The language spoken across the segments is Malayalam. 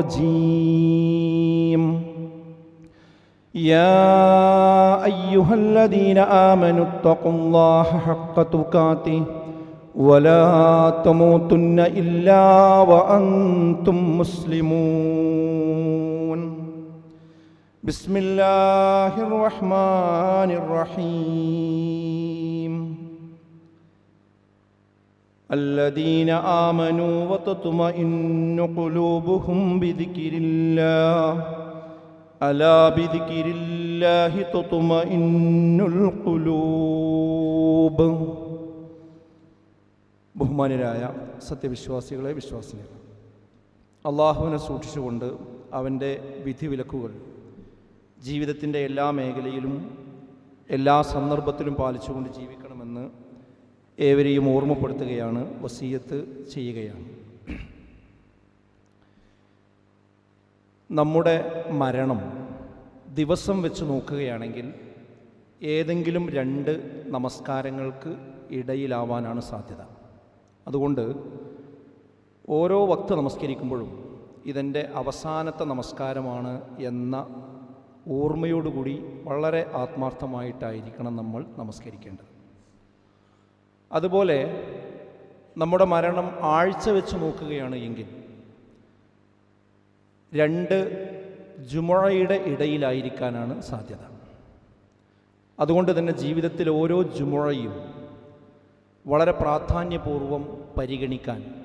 الرجيم. يا أيها الذين آمنوا اتقوا الله حق تقاته ولا تموتن إلا وأنتم مسلمون. بسم الله الرحمن الرحيم. الذين آمنوا وتطمئن قلوبهم بذكر الله ألا بذكر الله تطمئن القلوب ബഹുമാനരായ സത്യവിശ്വാസികളെ വിശ്വാസികൾ അള്ളാഹുവിനെ സൂക്ഷിച്ചുകൊണ്ട് അവൻ്റെ വിധിവിലക്കുകൾ ജീവിതത്തിൻ്റെ എല്ലാ മേഖലയിലും എല്ലാ സന്ദർഭത്തിലും പാലിച്ചുകൊണ്ട് ജീവിക്കണമെന്ന് ഏവരെയും ഓർമ്മപ്പെടുത്തുകയാണ് വസീയത്ത് ചെയ്യുകയാണ്. നമ്മുടെ മരണം ദിവസം വെച്ച് നോക്കുകയാണെങ്കിൽ ഏതെങ്കിലും രണ്ട് നമസ്കാരങ്ങൾക്ക് ഇടയിലാവാനാണ് സാധ്യത. അതുകൊണ്ട് ഓരോ വക്ത് നമസ്കരിക്കുമ്പോഴും ഇതെന്റെ അവസാനത്തെ നമസ്കാരമാണ് എന്ന ഓർമ്മയോടുകൂടി വളരെ ആത്മാർത്ഥമായിട്ടായിരിക്കണം നമ്മൾ നമസ്കരിക്കേണ്ടത്. അതുപോലെ നമ്മുടെ മരണം ആഴ്ച വെച്ച് നോക്കുകയാണ് എങ്കിൽ രണ്ട് ജുമുഴയുടെ ഇടയിലായിരിക്കാനാണ് സാധ്യത. അതുകൊണ്ട് തന്നെ ജീവിതത്തിൽ ഓരോ ജുമുഴയും വളരെ പ്രാധാന്യപൂർവം പരിഗണിക്കാൻ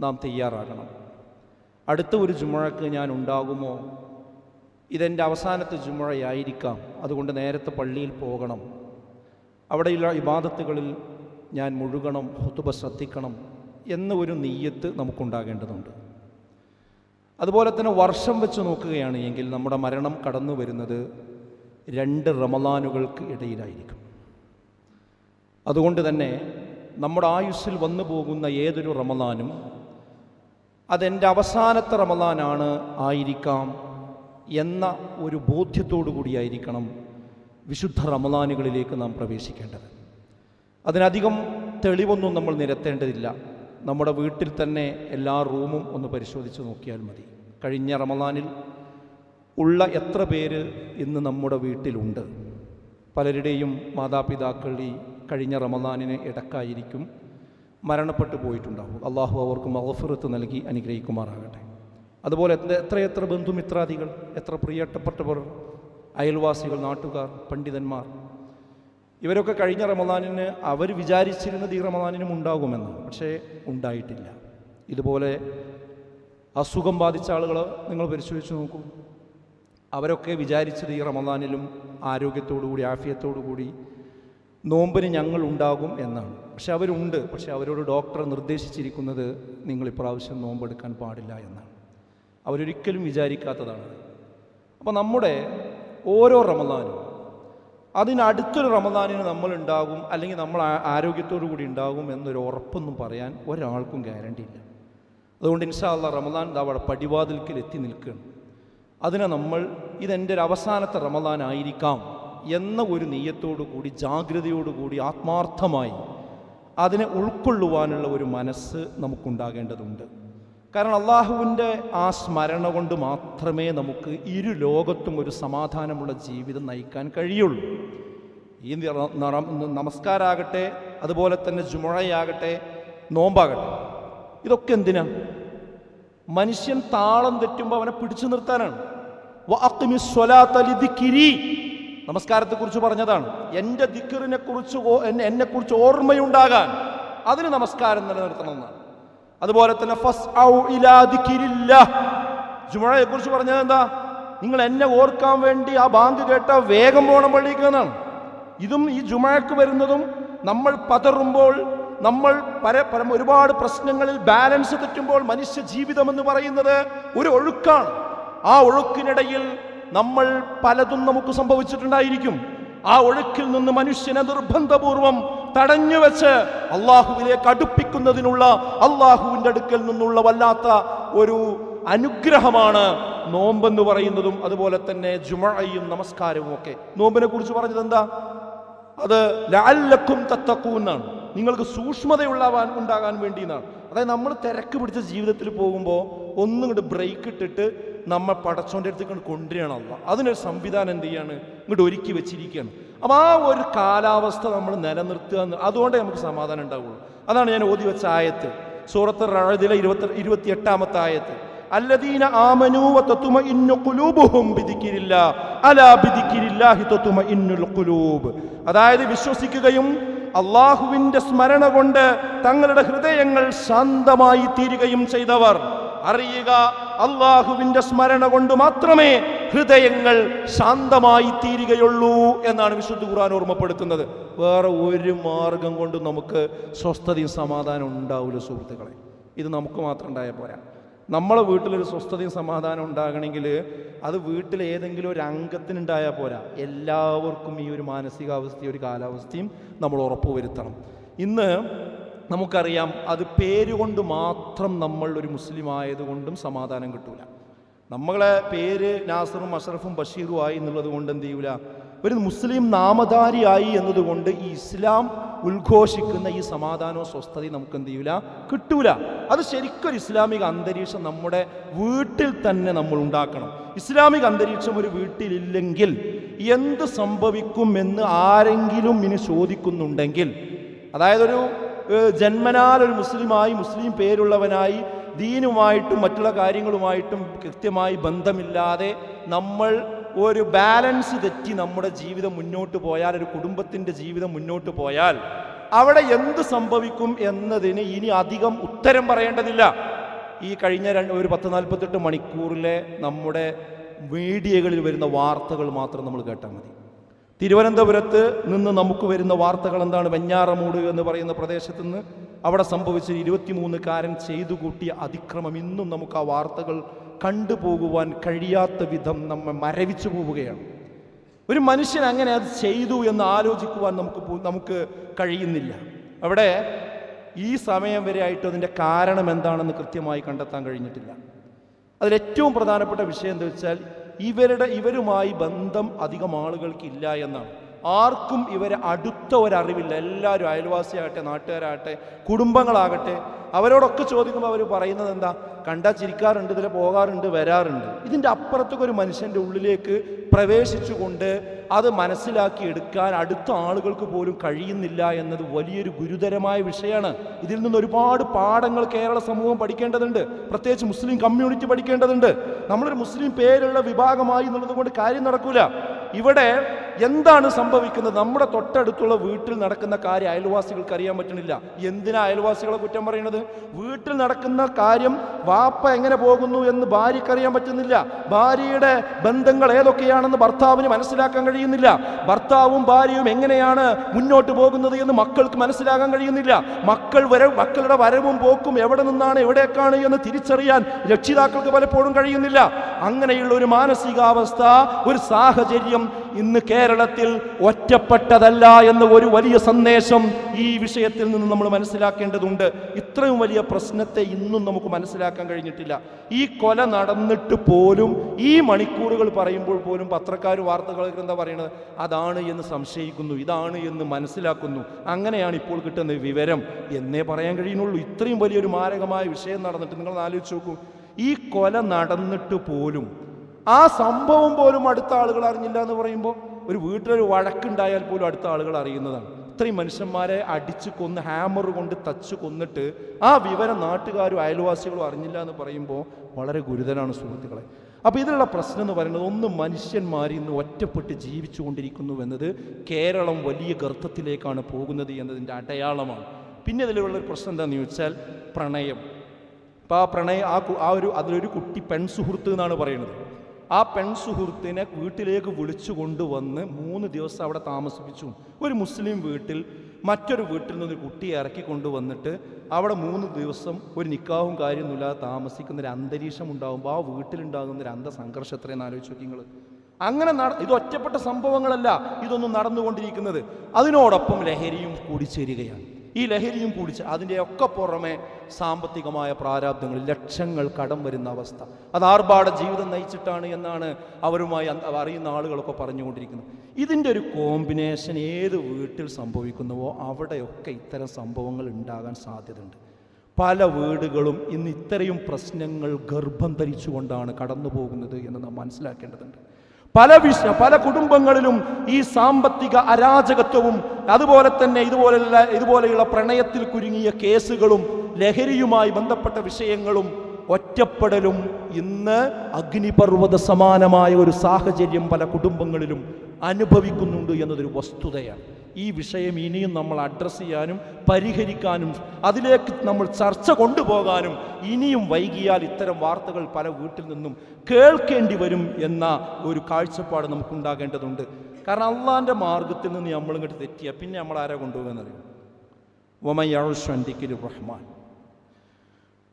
നാം തയ്യാറാകണം. അടുത്ത ഒരു ജുമുഴക്ക് ഞാൻ ഉണ്ടാകുമോ? ഇതെന്റെ അവസാനത്തെ ജുമുഴയായിരിക്കാം അതുകൊണ്ട് നേരത്തെ പള്ളിയിൽ പോകണം. അവിടെയുള്ള ഇബാദത്തുകളിൽ ഞാൻ മുഴുകണം ഹുത്തുബ ശ്രദ്ധിക്കണം എന്ന ഒരു നീയത്ത് നമുക്കുണ്ടാകേണ്ടതുണ്ട്. അതുപോലെ തന്നെ വർഷം വെച്ച് നോക്കുകയാണ് എങ്കിൽ നമ്മുടെ മരണം കടന്നു വരുന്നത് രണ്ട് റമലാനുകൾക്ക് ഇടയിലായിരിക്കും. അതുകൊണ്ട് തന്നെ നമ്മുടെ ആയുസ്സിൽ വന്നു പോകുന്ന ഏതൊരു റമലാനും അതെന്റെ അവസാനത്തെ റമലാനാണ് ആയിരിക്കാം എന്ന ഒരു ബോധ്യത്തോടു കൂടിയായിരിക്കണം വിശുദ്ധ റമലാനുകളിലേക്ക് നാം പ്രവേശിക്കേണ്ടത്. അതിനധികം തെളിവൊന്നും നമ്മൾ നിരത്തേണ്ടതില്ല. നമ്മുടെ വീട്ടിൽ തന്നെ എല്ലാ റൂമും ഒന്ന് പരിശോധിച്ച് നോക്കിയാൽ മതി. കഴിഞ്ഞ റമദാനിൽ ഉള്ള എത്ര പേര് ഇന്ന് നമ്മുടെ വീട്ടിലുണ്ട്? പലരുടെയും മാതാപിതാക്കൾ ഈ കഴിഞ്ഞ റമദാനിന് ഇടക്കായിരിക്കും മരണപ്പെട്ടു പോയിട്ടുണ്ടാവും. അള്ളാഹു അവർക്ക് മഹഫിറത്ത് നൽകി അനുഗ്രഹിക്കുമാറാകട്ടെ. അതുപോലെ എത്ര എത്രയെത്ര ബന്ധുമിത്രാദികൾ എത്ര പ്രിയപ്പെട്ടവർ അയൽവാസികൾ നാട്ടുകാർ പണ്ഡിതന്മാർ ഇവരൊക്കെ കഴിഞ്ഞ റമദാനിന് അവർ വിചാരിച്ചിരുന്നത് ഈ റമദാനിനും ഉണ്ടാകുമെന്ന്. പക്ഷേ ഉണ്ടായിട്ടില്ല. ഇതുപോലെ അസുഖം ബാധിച്ച ആളുകൾ നിങ്ങൾ പരിശോധിച്ച് നോക്കൂ. അവരൊക്കെ വിചാരിച്ചത് ഈ റമദാനിലും ആരോഗ്യത്തോടുകൂടി ആഫിയത്തോടുകൂടി നോമ്പിന് ഞങ്ങൾ ഉണ്ടാകും എന്നാണ്. പക്ഷെ അവരുണ്ട്. പക്ഷെ അവരോട് ഡോക്ടർ നിർദ്ദേശിച്ചിരിക്കുന്നത് നിങ്ങൾ ഇപ്രാവശ്യം നോമ്പെടുക്കാൻ പാടില്ല എന്നാണ്. അവരൊരിക്കലും വിചാരിക്കാത്തതാണ്. അപ്പോൾ നമ്മുടെ ഓരോ റമദാനും അതിനടുത്തൊരു റമദാനിന് നമ്മൾ ഉണ്ടാകും അല്ലെങ്കിൽ നമ്മൾ ആരോഗ്യത്തോടു കൂടി ഉണ്ടാകും എന്നൊരു ഉറപ്പൊന്നും പറയാൻ ഒരാൾക്കും ഗ്യാരണ്ടി ഇല്ല. അതുകൊണ്ട് ഇൻഷാ അള്ളാ റമദാൻ അവിടെ പടിവാതിൽക്കൽ എത്തി നിൽക്കുകയാണ്. അതിനെ നമ്മൾ ഇതെന്റെ ഒരു അവസാനത്തെ റമദാൻ ആയിരിക്കാം എന്ന ഒരു നെയ്യത്തോടു കൂടി ജാഗ്രതയോടുകൂടി ആത്മാർത്ഥമായി അതിനെ ഉൾക്കൊള്ളുവാനുള്ള ഒരു മനസ്സ് നമുക്കുണ്ടാകേണ്ടതുണ്ട്. കാരണം അള്ളാഹുവിന്റെ ആ സ്മരണ കൊണ്ട് മാത്രമേ നമുക്ക് ഇരു ലോകത്തും ഒരു സമാധാനമുള്ള ജീവിതം നയിക്കാൻ കഴിയുള്ളൂ. ഈ നമസ്കാരാകട്ടെ അതുപോലെ തന്നെ ജുമുഴയാകട്ടെ നോമ്പാകട്ടെ. ഇതൊക്കെ എന്തിനാ? മനുഷ്യൻ താളം തെറ്റുമ്പോൾ അവനെ പിടിച്ചു നിർത്താനാണ്. നമസ്കാരത്തെക്കുറിച്ച് പറഞ്ഞതാണ്. എന്റെ ദിക്കറിനെ കുറിച്ച് എന്നെ കുറിച്ച് ഓർമ്മയുണ്ടാകാൻ അതിന് നമസ്കാരം നിലനിർത്തണം എന്നാണ്. അതുപോലെ തന്നെ ജുമഴയെ കുറിച്ച് പറഞ്ഞത് എന്താ? നിങ്ങൾ എന്നെ ഓർക്കാൻ വേണ്ടി ആ ബാങ്ക് കേട്ട വേഗം പോകണം പള്ളിക്ക് ഇതും ഈ ജുമഴക്ക് വരുന്നതും നമ്മൾ പതറുമ്പോൾ നമ്മൾ പര പരം ഒരുപാട് പ്രശ്നങ്ങളിൽ ബാലൻസ് തെറ്റുമ്പോൾ മനുഷ്യ ജീവിതം എന്ന് പറയുന്നത് ഒരു ഒഴുക്കാണ്. ആ ഒഴുക്കിനിടയിൽ നമ്മൾ പലതും നമുക്ക് സംഭവിച്ചിട്ടുണ്ടായിരിക്കും. ആ ഒഴുക്കിൽ നിന്ന് മനുഷ്യനെ നിർബന്ധപൂർവം തടഞ്ഞു വെച്ച് അള്ളാഹുവിലേക്ക് അടുപ്പിക്കുന്നതിനുള്ള അള്ളാഹുവിന്റെ അടുക്കൽ നിന്നുള്ള വല്ലാത്ത ഒരു അനുഗ്രഹമാണ് നോമ്പെന്ന് പറയുന്നതും അതുപോലെ തന്നെ ജുമഴയും നമസ്കാരവും ഒക്കെ. നോമ്പിനെ കുറിച്ച് പറഞ്ഞത് എന്താ? അത് ലാലക്കും തത്തക്കൂന്നാണ് നിങ്ങൾക്ക് സൂക്ഷ്മതയുള്ളവാൻ ഉണ്ടാകാൻ വേണ്ടി എന്നാണ്. അതായത് നമ്മൾ തിരക്ക് പിടിച്ച ജീവിതത്തിൽ പോകുമ്പോൾ ഒന്നും ഇങ്ങോട്ട് ബ്രേക്ക് ഇട്ടിട്ട് നമ്മൾ പടച്ചോന്റെ അടുത്ത് കൊണ്ട് കൊണ്ടുവരികയാണല്ല അതിനൊരു സംവിധാനം എന്ത് ചെയ്യാണ്? ഇങ്ങോട്ട് ഒരുക്കി വെച്ചിരിക്കുകയാണ്. അപ്പോൾ ആ ഒരു കാലാവസ്ഥ നമ്മൾ നിലനിർത്തുക എന്ന് അതുകൊണ്ടേ നമുക്ക് സമാധാനം ഉണ്ടാവുള്ളൂ. അതാണ് ഞാൻ ഓതി വെച്ച ആയത്ത്. സൂറത്ത് റഴതിലെ ഇരുപത്തി ഇരുപത്തി എട്ടാമത്തെ ആയത്ത്. അല്ലദീന ആമനു ഇന്നു ഖുലൂബുഹും ബിദിക്രില്ല അലാ ബിദിക്രില്ലാഹി തത്മഇന്നുൽ ഖുലൂബ്. അതായത് വിശ്വസിക്കുകയും അള്ളാഹുവിന്റെ സ്മരണ കൊണ്ട് തങ്ങളുടെ ഹൃദയങ്ങൾ ശാന്തമായി തീരുകയും ചെയ്തവർ. അറിയുക അള്ളാഹുവിന്റെ സ്മരണ കൊണ്ട് മാത്രമേ ഹൃദയങ്ങൾ ശാന്തമായി തീരുകയുള്ളൂ എന്നാണ് വിശുദ്ധ ഖുർആൻ ഓർമ്മപ്പെടുത്തുന്നത്. വേറെ ഒരു മാർഗം കൊണ്ട് നമുക്ക് സ്വസ്ഥതയും സമാധാനം ഉണ്ടാവില്ല സുഹൃത്തുക്കളെ. ഇത് നമുക്ക് മാത്രം ഉണ്ടായാൽ പോരാ. നമ്മളെ വീട്ടിലൊരു സ്വസ്ഥതയും സമാധാനം ഉണ്ടാകണമെങ്കിൽ അത് വീട്ടിലെ ഏതെങ്കിലും ഒരു അംഗത്തിനുണ്ടായാൽ പോരാ. എല്ലാവർക്കും ഈ ഒരു മാനസികാവസ്ഥയും ഒരു കാലാവസ്ഥയും നമ്മൾ ഉറപ്പുവരുത്തണം. ഇന്ന് നമുക്കറിയാം അത് പേരുകൊണ്ട് മാത്രം നമ്മൾ ഒരു മുസ്ലിം ആയതുകൊണ്ടും സമാധാനം കിട്ടൂല. നമ്മളെ പേര് നാസറും അഷറഫും ബഷീറും ആയി എന്നുള്ളത് കൊണ്ട് എന്ത് ചെയ്യൂല? ഒരു മുസ്ലിം നാമധാരിയായി എന്നതുകൊണ്ട് ഈ ഇസ്ലാം ഉദ്ഘോഷിക്കുന്ന ഈ സമാധാനവും സ്വസ്ഥതയും നമുക്ക് എന്ത് ചെയ്യൂല? കിട്ടൂല. അത് ശരിക്കൊരു ഇസ്ലാമിക അന്തരീക്ഷം നമ്മുടെ വീട്ടിൽ തന്നെ നമ്മൾ ഉണ്ടാക്കണം. ഇസ്ലാമിക അന്തരീക്ഷം ഒരു വീട്ടിലില്ലെങ്കിൽ എന്ത് സംഭവിക്കും എന്ന് ആരെങ്കിലും ഇനി ചോദിക്കുന്നുണ്ടെങ്കിൽ അതായത് ഒരു ജന്മനാൽ ഒരു മുസ്ലിമായി മുസ്ലിം പേരുള്ളവനായി ദീനുമായിട്ടും മറ്റുള്ള കാര്യങ്ങളുമായിട്ടും കൃത്യമായി ബന്ധമില്ലാതെ നമ്മൾ ഒരു ബാലൻസ് തെറ്റി നമ്മുടെ ജീവിതം മുന്നോട്ട് പോയാൽ ഒരു കുടുംബത്തിന്റെ ജീവിതം മുന്നോട്ട് പോയാൽ അവിടെ എന്ത് സംഭവിക്കും എന്നതിന് ഇനി അധികം ഉത്തരം പറയേണ്ടതില്ല. ഈ കഴിഞ്ഞ രണ്ട് ഒരു പത്ത് നാൽപ്പത്തെട്ട് മണിക്കൂറിലെ നമ്മുടെ മീഡിയകളിൽ വരുന്ന വാർത്തകൾ മാത്രം നമ്മൾ കേട്ടാൽ മതി. തിരുവനന്തപുരത്ത് നിന്ന് നമുക്ക് വരുന്ന വാർത്തകൾ എന്താണ്? വെഞ്ഞാറമൂട് എന്ന് പറയുന്ന പ്രദേശത്ത് നിന്ന് അവിടെ സംഭവിച്ച ഇരുപത്തിമൂന്നുകാരൻ ചെയ്തു കൂട്ടിയ അതിക്രമം ഇന്നും നമുക്ക് ആ വാർത്തകൾ കണ്ടുപോകുവാൻ കഴിയാത്ത വിധം നമ്മെ മരവിച്ചു പോവുകയാണ്. ഒരു മനുഷ്യൻ അങ്ങനെ അത് ചെയ്തു എന്ന് ആലോചിക്കുവാൻ നമുക്ക് നമുക്ക് കഴിയുന്നില്ല. അവിടെ ഈ സമയം വരെ ആയിട്ട് അതിന്റെ കാരണം എന്താണെന്ന് കൃത്യമായി കണ്ടെത്താൻ കഴിഞ്ഞിട്ടില്ല. അതിലേറ്റവും പ്രധാനപ്പെട്ട വിഷയം എന്താ വെച്ചാൽ ഇവരുടെ ഇവരുമായി ബന്ധം അധികം ആളുകൾക്കില്ല എന്നാണ്. ആർക്കും ഇവരെ അടുത്ത ഒരറിവില്ല. എല്ലാവരും അയൽവാസിയാകട്ടെ നാട്ടുകാരാകട്ടെ കുടുംബങ്ങളാകട്ടെ അവരോടൊക്കെ ചോദിക്കുമ്പോൾ അവർ പറയുന്നത് എന്താ? കണ്ടാ ചിരിക്കാറുണ്ട് ഇതിൽ പോകാറുണ്ട് വരാറുണ്ട്. ഇതിന്റെ അപ്പുറത്തൊക്കെ ഒരു മനുഷ്യന്റെ ഉള്ളിലേക്ക് പ്രവേശിച്ചുകൊണ്ട് അത് മനസ്സിലാക്കി എടുക്കാൻ അടുത്ത ആളുകൾക്ക് പോലും കഴിയുന്നില്ല എന്നത് വലിയൊരു ഗുരുതരമായ വിഷയമാണ്. ഇതിൽ നിന്ന് ഒരുപാട് പാഠങ്ങൾ കേരള സമൂഹം പഠിക്കേണ്ടതുണ്ട്. പ്രത്യേകിച്ച് മുസ്ലിം കമ്മ്യൂണിറ്റി പഠിക്കേണ്ടതുണ്ട്. നമ്മളൊരു മുസ്ലിം പേരുള്ള വിഭാഗമായി എന്നുള്ളത് കൊണ്ട് കാര്യം നടക്കൂല. ഇവിടെ എന്താണ് സംഭവിക്കുന്നത്? നമ്മുടെ തൊട്ടടുത്തുള്ള വീട്ടിൽ നടക്കുന്ന കാര്യം അയൽവാസികൾക്ക് അറിയാൻ പറ്റണില്ല. എന്തിനാ അയൽവാസികളെ കുറ്റം പറയുന്നത്? വീട്ടിൽ നടക്കുന്ന കാര്യം വാപ്പ എങ്ങനെ പോകുന്നു എന്ന് ഭാര്യയ്ക്ക് അറിയാൻ പറ്റുന്നില്ല. ഭാര്യയുടെ ബന്ധങ്ങൾ ഏതൊക്കെയാണെന്ന് ഭർത്താവിന് മനസ്സിലാക്കാൻ കഴിയുന്നില്ല. ഭർത്താവും ഭാര്യയും എങ്ങനെയാണ് മുന്നോട്ട് പോകുന്നത് എന്ന് മക്കൾക്ക് മനസ്സിലാക്കാൻ കഴിയുന്നില്ല. മക്കൾ വര മക്കളുടെ വരവും പോക്കും എവിടെ നിന്നാണ് എവിടേക്കാണ് എന്ന് തിരിച്ചറിയാൻ രക്ഷിതാക്കൾക്ക് പലപ്പോഴും കഴിയുന്നില്ല. അങ്ങനെയുള്ള ഒരു മാനസികാവസ്ഥ ഒരു സാഹചര്യം ഇന്ന് കേരളത്തിൽ ഒറ്റപ്പെട്ടതല്ല എന്ന ഒരു വലിയ സന്ദേശം ഈ വിഷയത്തിൽ നിന്ന് നമ്മൾ മനസ്സിലാക്കേണ്ടതുണ്ട്. ഇത്രയും വലിയ പ്രശ്നത്തെ ഇന്നും നമുക്ക് മനസ്സിലാക്കാൻ കഴിഞ്ഞിട്ടില്ല. ഈ കൊല നടന്നിട്ട് പോലും ഈ മണിക്കൂറുകൾ പറയുമ്പോൾ പോലും പത്രക്കാർ വാർത്തകളൊക്കെ എന്താ പറയുന്നത് അതാണ് എന്ന് സംശയിക്കുന്നു ഇതാണ് എന്ന് മനസ്സിലാക്കുന്നു. അങ്ങനെയാണ് ഇപ്പോൾ കിട്ടുന്ന വിവരം. എന്നേ പറയാൻ കഴിയുന്നുള്ളൂ. ഇത്രയും വലിയൊരു മാരകമായ വിഷയം നടന്നിട്ട് നിങ്ങൾ ആലോചിച്ച് നോക്കൂ. ഈ കൊല നടന്നിട്ട് പോലും ആ സംഭവം പോലും അടുത്ത ആളുകൾ അറിഞ്ഞില്ല എന്ന് പറയുമ്പോൾ ഒരു വീട്ടിലൊരു വഴക്കുണ്ടായാൽ പോലും അടുത്ത ആളുകൾ അറിയുന്നതാണ്. ഇത്രയും മനുഷ്യന്മാരെ അടിച്ച് കൊന്ന് ഹാമർ കൊണ്ട് തച്ച് കൊന്നിട്ട് ആ വിവരം നാട്ടുകാരും അയൽവാസികളും അറിഞ്ഞില്ല എന്ന് പറയുമ്പോൾ വളരെ ഗുരുതരമാണ് സുഹൃത്തുക്കളെ. അപ്പോൾ ഇതിലുള്ള പ്രശ്നം എന്ന് പറയുന്നത് ഒന്ന് മനുഷ്യന്മാർ ഇന്ന് ഒറ്റപ്പെട്ട് ജീവിച്ചു കൊണ്ടിരിക്കുന്നു എന്നത് കേരളം വലിയ ഗർത്തത്തിലേക്കാണ് പോകുന്നത് എന്നതിന്റെ അടയാളമാണ്. പിന്നെ ഇതിലുള്ള ഒരു പ്രശ്നം എന്താണെന്ന് ചോദിച്ചാൽ പ്രണയം. അപ്പോൾ ആ പ്രണയം ആ ആ ഒരു അതിലൊരു കുട്ടി പെൺ സുഹൃത്ത് എന്നാണ് പറയുന്നത്. ആ പെൺ സുഹൃത്തിനെ വീട്ടിലേക്ക് വിളിച്ചു കൊണ്ടുവന്ന് മൂന്ന് ദിവസം അവിടെ താമസിപ്പിച്ചു. ഒരു മുസ്ലിം വീട്ടിൽ മറ്റൊരു വീട്ടിൽ നിന്ന് ഒരു കുട്ടിയെ ഇറക്കി കൊണ്ടുവന്നിട്ട് അവിടെ മൂന്ന് ദിവസം ഒരു നിക്കാവും കാര്യമൊന്നുമില്ലാതെ താമസിക്കുന്ന ഒരു അന്തരീക്ഷം ഉണ്ടാകുമ്പോൾ ആ വീട്ടിലുണ്ടാകുന്ന ഒരു അന്തസംഘർഷം എത്രയെന്ന് ആലോചിച്ച് നിങ്ങൾ അങ്ങനെ നട ഇത് ഒറ്റപ്പെട്ട സംഭവങ്ങളല്ല ഇതൊന്നും നടന്നുകൊണ്ടിരിക്കുന്നത്. അതിനോടൊപ്പം ലഹരിയും കൂടി ചേരുകയാണ് ഈ ലഹരിയും കൂടിച്ച് അതിന്റെ ഒക്കെ പുറമെ സാമ്പത്തികമായ പ്രാരാബ്ദങ്ങൾ ലക്ഷങ്ങൾ കടം വരുന്ന അവസ്ഥ. അത് ആർഭാട ജീവിതം നയിച്ചിട്ടാണ് എന്നാണ് അവരുമായി അറിയുന്ന ആളുകളൊക്കെ പറഞ്ഞുകൊണ്ടിരിക്കുന്നത്. ഇതിന്റെ ഒരു കോമ്പിനേഷൻ ഏത് വീട്ടിൽ സംഭവിക്കുന്നുവോ അവിടെയൊക്കെ ഇത്തരം സംഭവങ്ങൾ ഉണ്ടാകാൻ സാധ്യതയുണ്ട്. പല വീടുകളും ഇന്ന് ഇത്രയും പ്രശ്നങ്ങൾ ഗർഭം ധരിച്ചുകൊണ്ടാണ് കടന്നു പോകുന്നത് എന്ന് നാം മനസ്സിലാക്കേണ്ടതുണ്ട്. പല വിഷ പല കുടുംബങ്ങളിലും ഈ സാമ്പത്തിക അരാജകത്വവും അതുപോലെ തന്നെ ഇതുപോലെയുള്ള ഇതുപോലെയുള്ള പ്രണയത്തിൽ കുരുങ്ങിയ കേസുകളും ലഹരിയുമായി ബന്ധപ്പെട്ട വിഷയങ്ങളും ഒറ്റപ്പെടലും ഇന്ന് അഗ്നിപർവത സമാനമായ ഒരു സാഹചര്യം പല കുടുംബങ്ങളിലും അനുഭവിക്കുന്നുണ്ട് എന്നതൊരു വസ്തുതയാണ്. ഈ വിഷയം ഇനിയും നമ്മൾ അഡ്രസ്സ് ചെയ്യാനും പരിഹരിക്കാനും അതിലേക്ക് നമ്മൾ ചർച്ച കൊണ്ടുപോകാനും ഇനിയും വൈകിയാൽ ഇത്തരം വാർത്തകൾ പല വീട്ടിൽ നിന്നും കേൾക്കേണ്ടി വരും എന്ന ഒരു കാഴ്ചപ്പാട് നമുക്കുണ്ടാകേണ്ടതുണ്ട്. കാരണം അള്ളാന്റെ മാർഗത്തിൽ നിന്ന് നമ്മളിങ്ങോട്ട് തെറ്റിയ പിന്നെ നമ്മൾ ആരാ കൊണ്ടുപോകുന്നറിയും? ഒമയ്യാഴ്വണ്ടിക്കലു റഹ്മാൻ.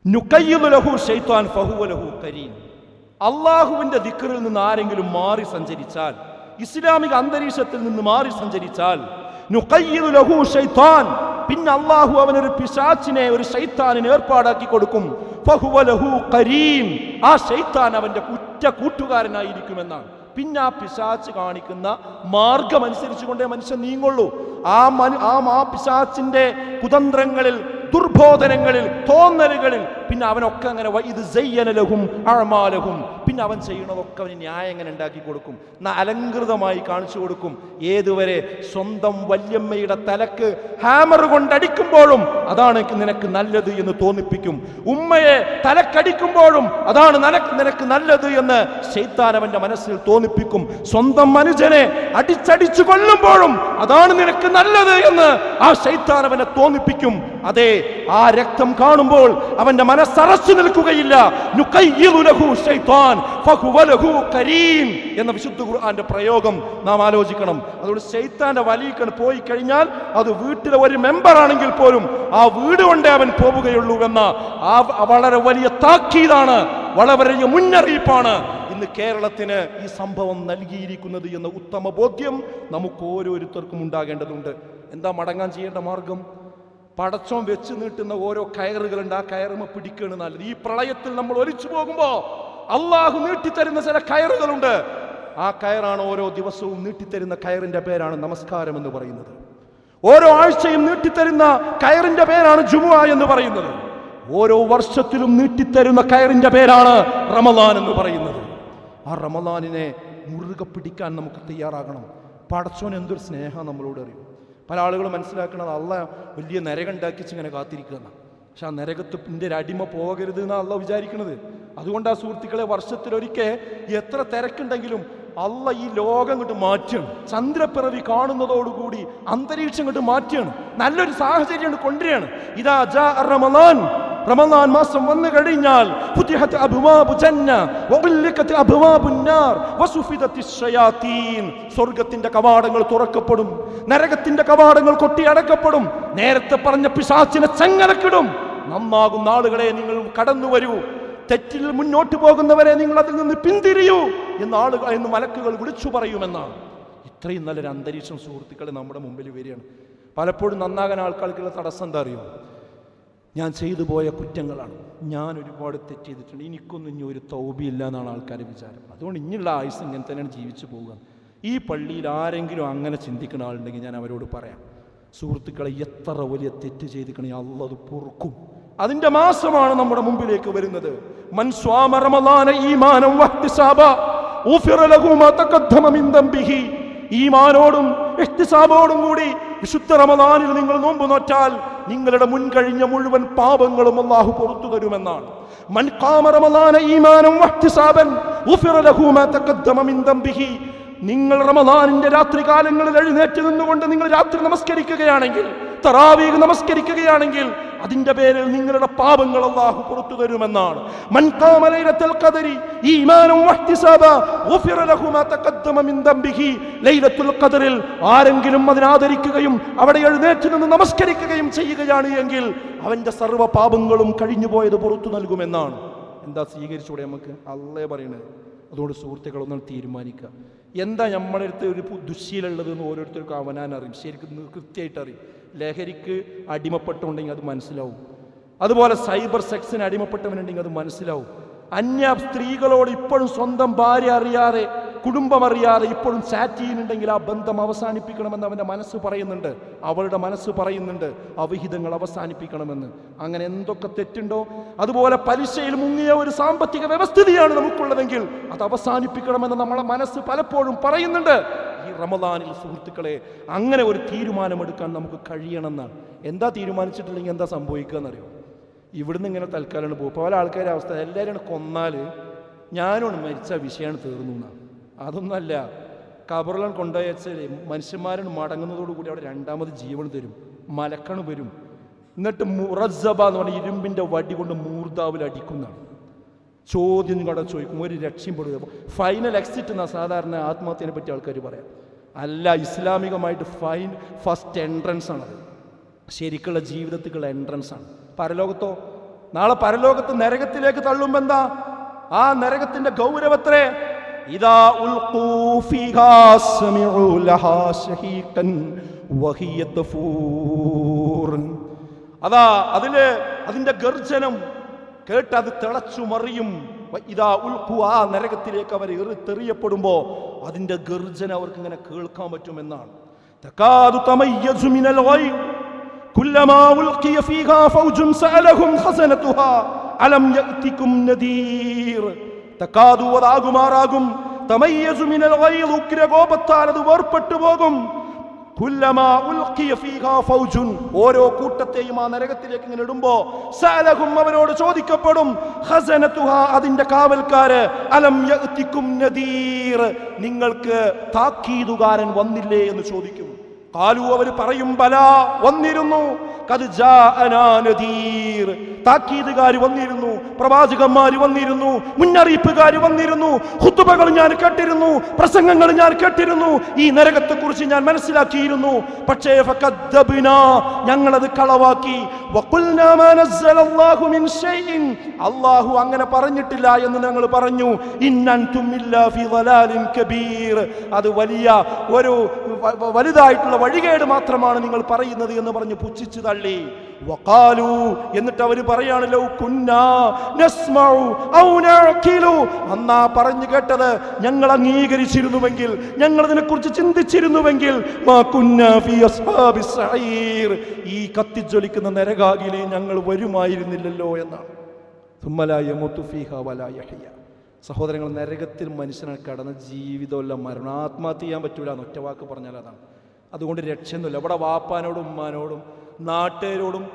നുക്കയ്യുദു ലഹു ഷൈത്താൻ ഫഹുവ ലഹു കരീം. അള്ളാഹുവിന്റെ ദിക്കറിൽ നിന്ന് ആരെങ്കിലും മാറി സഞ്ചരിച്ചാൽ ഇസ്ലാമിക അന്തരീക്ഷത്തിൽ നിന്ന് മാറി സഞ്ചരിച്ചാൽ ലഹു ഷൈത്താൻ പിന്നെ അള്ളാഹു അവനൊരു പിശാച്ചിനെ ഒരു ഷൈത്താനിനെ ഏർപ്പാടാക്കി കൊടുക്കും. ലഹു കരീം. ആ ശൈത്താൻ അവന്റെ കുറ്റ കൂട്ടുകാരനായിരിക്കുമെന്നാണ്. പിന്നെ ആ പിശാച്ച് കാണിക്കുന്ന മാർഗം അനുസരിച്ചുകൊണ്ടേ മനുഷ്യൻ നീങ്ങുള്ളൂ. ആ മനു ആ പിശാച്ചിന്റെ കുതന്ത്രങ്ങളിൽ ദുർബോധനങ്ങളിൽ തോന്നലുകളിൽ. പിന്നെ അവനൊക്കെ അങ്ങനെ ഇത് ജയ്യനലഹും അഴമാലഹും പിന്നെ അവൻ ചെയ്യണതൊക്കെ അവന് ന്യായം എങ്ങനെ ഉണ്ടാക്കി കൊടുക്കും? അലങ്കൃതമായി കാണിച്ചു കൊടുക്കും. ഏതുവരെ സ്വന്തം വല്യമ്മയുടെ തലക്ക് ഹാമർ കൊണ്ടടിക്കുമ്പോഴും അതാണ് നിനക്ക് നല്ലത് എന്ന് തോന്നിപ്പിക്കും. ഉമ്മയെ തലക്കടിക്കുമ്പോഴും അതാണ് നിനക്ക് നല്ലത് എന്ന് ശൈത്താൻ അവന്റെ മനസ്സിൽ തോന്നിപ്പിക്കും. സ്വന്തം മനുഷ്യനെ അടിച്ചടിച്ചു കൊല്ലുമ്പോഴും അതാണ് നിനക്ക് നല്ലത് എന്ന് ആ ശൈത്താൻ അവനെ തോന്നിപ്പിക്കും. അതെ ആ രക്തം കാണുമ്പോൾ അവന്റെ മനസ്സറച്ചു നിൽക്കുകയില്ല. എന്ന വിശുദ്ധ ഖുർആന്റെ പ്രയോഗം നാം ആലോചിക്കണം. അതുകൊണ്ട് ശൈത്താന്റെ വലിയ പോയി കഴിഞ്ഞാൽ അത് വീട്ടിലെ ഒരു മെമ്പർ ആണെങ്കിൽ പോലും ആ വീട് കൊണ്ടേ അവൻ പോവുകയുള്ളൂ എന്ന ആ വളരെ വലിയ താക്കീതാണ് വളരെ വലിയ മുന്നറിയിപ്പാണ് ഇന്ന് കേരളത്തിന് ഈ സംഭവം നൽകിയിരിക്കുന്നത് എന്ന ഉത്തമ ബോധ്യം നമുക്ക് ഓരോരുത്തർക്കും ഉണ്ടാകേണ്ടതുണ്ട്. എന്താ മടങ്ങാൻ ചെയ്യേണ്ട മാർഗം? പടച്ചോൻ വെച്ച് നീട്ടുന്ന ഓരോ കയറുകളുണ്ട്. ആ കയറുമ പിടിക്കുകയാണ് നല്ലത്. ഈ പ്രളയത്തിൽ നമ്മൾ ഒലിച്ചു പോകുമ്പോൾ അള്ളാഹു നീട്ടിത്തരുന്ന ചില കയറുകളുണ്ട്. ആ കയറാണ് ഓരോ ദിവസവും നീട്ടിത്തരുന്ന കയറിന്റെ പേരാണ് നമസ്കാരം എന്ന് പറയുന്നത്. ഓരോ ആഴ്ചയും നീട്ടിത്തരുന്ന കയറിന്റെ പേരാണ് ജുമുഅ എന്ന് പറയുന്നത്. ഓരോ വർഷത്തിലും നീട്ടിത്തരുന്ന കയറിന്റെ പേരാണ് റമദാൻ എന്ന് പറയുന്നത്. ആ റമദാനിനെ മുറുകെ പിടിക്കാൻ നമുക്ക് തയ്യാറാകണം. പടച്ചോൻ എന്തൊരു സ്നേഹം നമ്മളോട് അറിയും. പല ആളുകളും മനസ്സിലാക്കണത് അല്ല വലിയ നരകണ്ടാക്കിച്ച് ഇങ്ങനെ കാത്തിരിക്കുന്ന പക്ഷെ ആ നരകത്ത് എന്റെ ഒരു അടിമ പോകരുത് എന്നാണ് അല്ല വിചാരിക്കുന്നത് അതുകൊണ്ട് ആ സുഹൃത്തുക്കളെ വർഷത്തിലൊരിക്കൽ എത്ര തിരക്കുണ്ടെങ്കിലും അല്ല ഈ ലോകം ഇങ്ങോട്ട് മാറ്റുകയാണ്. ചന്ദ്രപ്പിറവി കാണുന്നതോടുകൂടി അന്തരീക്ഷം ഇങ്ങോട്ട് മാറ്റുകയാണ്. നല്ലൊരു സാഹചര്യം കൊണ്ടുവരികയാണ്. ഇതാ റമദാൻ. റമദാൻ മാസം വന്നു കഴിഞ്ഞാൽ സ്വർഗത്തിന്റെ കവാടങ്ങൾ തുറക്കപ്പെടും നരകത്തിന്റെ കവാടങ്ങൾ കൊട്ടിയടക്കപ്പെടും നേരത്തെ പറഞ്ഞ പിശാചിനെ ചങ്ങലക്കിടും. നന്നാകും ആളുകളെ നിങ്ങൾ കടന്നു വരൂ തെറ്റിൽ മുന്നോട്ട് പോകുന്നവരെ നിങ്ങൾ അതിൽ നിന്ന് പിന്തിരിയൂ എന്ന് ആളുകൾ എന്ന് മലക്കുകൾ വിളിച്ചു പറയുമെന്നാണ്. ഇത്രയും നല്ലൊരു അന്തരീക്ഷം സുഹൃത്തുക്കളെ നമ്മുടെ മുമ്പിൽ വരികയാണ്. പലപ്പോഴും നന്നാകാൻ ആൾക്കാർക്കുള്ള തടസ്സം എന്താ അറിയോ ഞാൻ ചെയ്തു പോയ കുറ്റങ്ങളാണ്. ഞാൻ ഒരുപാട് തെറ്റ് ചെയ്തിട്ടുണ്ട്. എനിക്കൊന്നും ഇനി ഒരു തൗബിയില്ല എന്നാണ് ആൾക്കാരെ വിചാരം. അതുകൊണ്ട് ഇനിയുള്ള ആയുസ് ഇങ്ങനെ തന്നെയാണ് ജീവിച്ചു പോവുക. ഈ പള്ളിയിൽ ആരെങ്കിലും അങ്ങനെ ചിന്തിക്കുന്ന ആളുണ്ടെങ്കിൽ ഞാൻ അവരോട് പറയാം. സുഹൃത്തുക്കളെ എത്ര വലിയ തെറ്റ് ചെയ്തിക്കണേ അള്ളത് പൊറുക്കും. അതിന്റെ മാസമാണ് നമ്മുടെ മുമ്പിലേക്ക് വരുന്നത്. ഈമാനോടും കൂടി വിശുദ്ധ റമദാനിൽ നിങ്ങൾ നോമ്പ് നോറ്റാൽ നിങ്ങളുടെ മുൻകഴിഞ്ഞ മുഴുവൻ പാപങ്ങളും അള്ളാഹു പുറത്തു തരുമെന്നാണ്. നിങ്ങൾ റമദാനിന്റെ രാത്രി കാലങ്ങളിൽ എഴുന്നേറ്റ് നിന്നുകൊണ്ട് നിങ്ങൾ രാത്രി നമസ്കരിക്കുകയാണെങ്കിൽ തറാവീഗ് നമസ്കരിക്കുകയാണെങ്കിൽ അതിന്റെ പേരിൽ നിങ്ങളുടെ പാപങ്ങൾ അള്ളാഹു പുറത്തു തരുമെന്നാണ്. ആരെങ്കിലും അതിനാദരിക്കുകയും അവിടെ എഴുന്നേറ്റ് നിന്ന് നമസ്കരിക്കുകയും ചെയ്യുകയാണ് എങ്കിൽ അവന്റെ സർവ പാപങ്ങളും കഴിഞ്ഞു പോയത് പുറത്തു നൽകുമെന്നാണ്. എന്താ സ്വീകരിച്ചൂടെ നമുക്ക്? അല്ലേ പറയണേ. അതുകൊണ്ട് സുഹൃത്തുക്കളൊന്നും തീരുമാനിക്കുക. എന്താ നമ്മളെടുത്ത് ഒരു ദുശീലുള്ളത് എന്ന് ഓരോരുത്തർക്കും അവനാൻ അറിയും ശരിക്കും കൃത്യമായിട്ട് അറിയും ലഹരിക്ക് അടിമപ്പെട്ടുണ്ടെങ്കിൽ അത് മനസ്സിലാവും. അതുപോലെ സൈബർ സെക്സിന് അടിമപ്പെട്ടവനുണ്ടെങ്കിൽ അത് മനസ്സിലാവും. അന്യ സ്ത്രീകളോട് ഇപ്പോഴും സ്വന്തം ഭാര്യ അറിയാതെ കുടുംബമറിയാതെ ഇപ്പോഴും ചാറ്റ് ചെയ്യുന്നുണ്ടെങ്കിൽ ആ ബന്ധം അവസാനിപ്പിക്കണമെന്ന് അവന്റെ മനസ്സ് പറയുന്നുണ്ട്. അവളുടെ മനസ്സ് പറയുന്നുണ്ട് അവിഹിതങ്ങൾ അവസാനിപ്പിക്കണമെന്ന്. അങ്ങനെ എന്തൊക്കെ തെറ്റുണ്ടോ? അതുപോലെ പലിശയിൽ മുങ്ങിയ ഒരു സാമ്പത്തിക വ്യവസ്ഥിതിയാണ് നമുക്കുള്ളതെങ്കിൽ അത് അവസാനിപ്പിക്കണമെന്ന് നമ്മളെ മനസ്സ് പലപ്പോഴും പറയുന്നുണ്ട്. ഈ റമദാനിൽ സുഹൃത്തുക്കളെ അങ്ങനെ ഒരു തീരുമാനമെടുക്കാൻ നമുക്ക് കഴിയണമെന്നാണ് എന്താ തീരുമാനിച്ചിട്ടില്ലെങ്കിൽ എന്താ സംഭവിക്കുക എന്നറിയോ? ഇവിടുന്ന് ഇങ്ങനെ തൽക്കാലമാണ് പോകും പല ആൾക്കാരുടെ അവസ്ഥ എല്ലാവരും കൊന്നാൽ ഞാനോട് മരിച്ച വിഷയമാണ് തീർന്നു എന്നാണ് അതൊന്നുമല്ല കബറിലാണ് കൊണ്ടുപോയച്ച മനുഷ്യന്മാരൻ മടങ്ങുന്നതോടുകൂടി അവിടെ രണ്ടാമത് ജീവൻ തരും. മലക്കണ് വരും. എന്നിട്ട് മുറസബ എന്ന് പറഞ്ഞ ഇരുമ്പിന്റെ വടി കൊണ്ട് മൂർദാവിൽ അടിക്കുന്നതാണ്. ചോദ്യം കട ചോദിക്കും. ഒരു രക്ഷയും പെടുക. ഫൈനൽ എക്സിറ്റ് എന്നാ സാധാരണ ആത്മഹത്യനെ പറ്റി ആൾക്കാർ പറയാം. അല്ല ഇസ്ലാമികമായിട്ട് ഫൈൻ ഫസ്റ്റ് എൻട്രൻസ് ആണത്. ശരിക്കുള്ള ജീവിതത്തിലുള്ള എൻട്രൻസ് ആണ്. പരലോകത്തോ? നാളെ പരലോകത്ത് നരകത്തിലേക്ക് തള്ളുമ്പോൾ എന്താ? ആ നരകത്തിന്റെ ഗൗരവത്രേ ഇതാ ഉൽഖൂ ഫീഹാ സമിഉ ലഹാ ശഹീഖൻ വഹിയ തഫൂർ അതാ അതില് അതിന്റെ ഗർജനം കേട്ട് അത് തിളച്ചു മറിയും വ- ഇതാ ഉൽഖു ആ നരകത്തിലേക്ക് അവർ എറിത്തെറിയപ്പെടുമ്പോ അതിന്റെ ഗർജന അവർക്ക് ഇങ്ങനെ കേൾക്കാൻ പറ്റുമെന്നാണ് തകാദു തമയ്യസു മിനൽ ഗൈബ് كلما ألقي فيها فوج سألهم خزنتها ألم يأتكم نذير തക്കാതു അതാകുമാറാകും തമയ്യസു മിനൽ ഗൈദ് ഉഗ്രകോപത്താൽ അത് വേർപെട്ടു പോകും. ഓരോ കൂട്ടത്തെയും ആ നരകത്തിലേക്ക് ഇങ്ങനെ ഇടുമ്പോ സഅലഹും അവരോട് ചോദിക്കപ്പെടും. അതിന്റെ കാവൽക്കാര് അലം നദീർ. നിങ്ങൾക്ക് താക്കീതുകാരൻ വന്നില്ലേ എന്ന് ചോദിക്കും. കാലു അവർ പറയും ബല വന്നിരുന്നു. താക്കീതുകാർ വന്നിരുന്നു പ്രവാചകന്മാർ വന്നിരുന്നു മുന്നറിയിപ്പുകാർ വന്നിരുന്നു ഹുത്തുബകൾ ഞാൻ കേട്ടിരുന്നു പ്രസംഗങ്ങൾ ഞാൻ കേട്ടിരുന്നു ഈ നരകത്തെ കുറിച്ച് ഞാൻ മനസ്സിലാക്കിയിരുന്നു. പക്ഷേ ഞങ്ങളത് കളവാക്കി. അള്ളാഹു അങ്ങനെ പറഞ്ഞിട്ടില്ല എന്ന് ഞങ്ങൾ പറഞ്ഞു. ഇന്നൻ അത് വലിയ ഒരു വലുതായിട്ടുള്ള വഴികേട് മാത്രമാണ് നിങ്ങൾ പറയുന്നത് എന്ന് പറഞ്ഞ് പുച്ഛിച്ചു തള്ളി. വക്കാലു എന്നിട്ട് അവർ പറയാണല്ലോ അന്നാ പറഞ്ഞു കേട്ടത് ഞങ്ങൾ അംഗീകരിച്ചിരുന്നുവെങ്കിൽ ഞങ്ങൾ അതിനെക്കുറിച്ച് ചിന്തിച്ചിരുന്നുവെങ്കിൽ ഈ കത്തിജ്വലിക്കുന്ന നരകാകിലെ ഞങ്ങൾ വരുമായിരുന്നില്ലല്ലോ എന്നാണ്. തുമ്മലായ മുത്തുഫീഹ വലായ സഹോദരങ്ങൾ നരകത്തിൽ മനുഷ്യനെ കടന്ന് ജീവിതമല്ല മരണം ആത്മഹത്യ ചെയ്യാൻ പറ്റൂല എന്ന് ഒറ്റ വാക്ക് പറഞ്ഞാൽ അതാണ്. അതുകൊണ്ട് രക്ഷയൊന്നുമില്ല. ഇവിടെ വാപ്പാനോടും ഉമ്മാനോടും നാട്ടുകാരോടും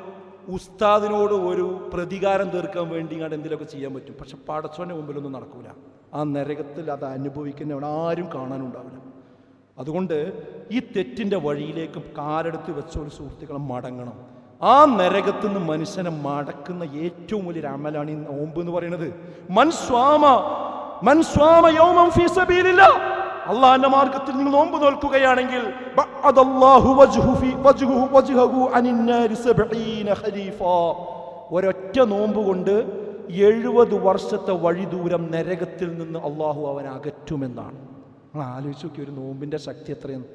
ഉസ്താദിനോട് ഒരു പ്രതികാരം തീർക്കാൻ വേണ്ടി ഇങ്ങോട്ട് എന്തെങ്കിലുമൊക്കെ ചെയ്യാൻ പറ്റും. പക്ഷെ പടച്ചോന്റെ മുമ്പിലൊന്നും നടക്കൂല. ആ നരകത്തിൽ അത് അനുഭവിക്കുന്ന ആരും കാണാനുണ്ടാവില്ല. അതുകൊണ്ട് ഈ തെറ്റിന്റെ വഴിയിലേക്ക് കാലെടുത്ത് വെച്ച ഒരു സുഹൃത്തുക്കളെ മടങ്ങണം. ആ നരകത്തു നിന്ന് മനുഷ്യനെ മടക്കുന്ന ഏറ്റവും വലിയൊരു അമലാണ് ഈ നോമ്പ് എന്ന് പറയുന്നത്. മൻസ്വാമ മൻസ്വാമ ഫീ സബീലില്ലാ. അള്ളാഹിന്റെ മാർഗത്തിൽ നിങ്ങൾ നോമ്പ് നോൽക്കുകയാണെങ്കിൽ ഒരൊറ്റ നോമ്പ് കൊണ്ട് എഴുപത് വർഷത്തെ വഴി ദൂരം നരകത്തിൽ നിന്ന് അള്ളാഹു അവൻ അകറ്റുമെന്നാണ്. നമ്മൾ ആലോചിച്ച് നോക്കി ഒരു നോമ്പിന്റെ ശക്തി എത്രയെന്ന്.